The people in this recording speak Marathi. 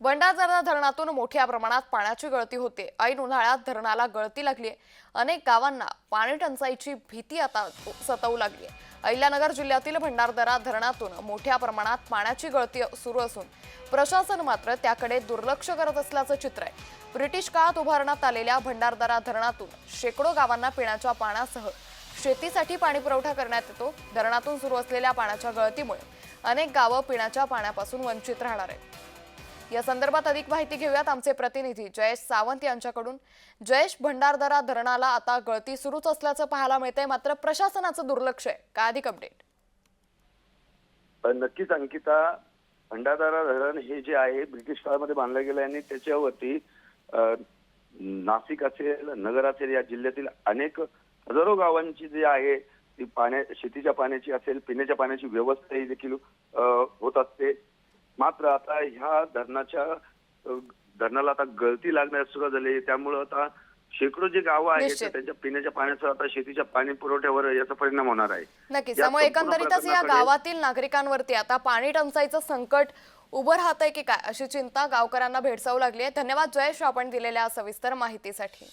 भंडारदरा धरणातून मोठ्या प्रमाणात पाण्याची गळती होते. ऐन उन्हाळ्यात धरणाला गळती लागली अनेक गावांना पाणी टंचाईची भीती आता सतवू लागली अहिल्यानगर जिल्ह्यातील भंडारदरा धरणातून मोठ्या प्रमाणात पाण्याची गळती सुरू असून प्रशासन मात्र त्याकडे दुर्लक्ष करत असल्याचं चित्र आहे. ब्रिटिश काळात उभारण्यात आलेल्या भंडारदरा धरणातून शेकडो गावांना पिण्याच्या पाण्यासह शेतीसाठी पाणी पुरवठा करण्यात येतो. धरणातून सुरू असलेल्या पाण्याच्या गळतीमुळे अनेक गावं पिण्याच्या पाण्यापासून वंचित राहणार आहेत. या संदर्भात अधिक माहिती घेऊयात आमचे प्रतिनिधी जयेश सावंत यांच्याकडून. जयेश भंडारदरा धरणाला आता गळती सुरूच असल्याचं पाहायला मिळतंय. मात्र प्रशासनाचं दुर्लक्ष आहे. काय अधिक अपडेट नक्कीच अंकिता. भंडारदरा धरण हे जे आहे ब्रिटिश काळामध्ये बांधलं गेलं आणि त्याच्यावरती नाशिक असेल नगर असेल या जिल्ह्यातील अनेक हजारो गावांची जी आहे ती पाण्या शेतीच्या पाण्याची असेल पिण्याच्या पाण्याची व्यवस्था ही देखील होत असते. मात्र आता ह्या धरणाच्या धरणाला आता गळती लागण्यास सुरुवात झाली आहे. त्यामुळं आता शेकडो जे गावं आहेत त्यांच्या पिण्याच्या पाण्याचा आता शेतीच्या पाणी पुरवठ्यावर याचा परिणाम होणार आहे. नक्कीच. त्यामुळे एकंदरीतच या गावातील नागरिकांवरती आता पाणी टंचाईचं संकट उभं राहतंय की काय अशी चिंता गावकऱ्यांना भेडसावू लागली आहे. धन्यवाद जयेश आपण दिलेल्या सविस्तर माहितीसाठी.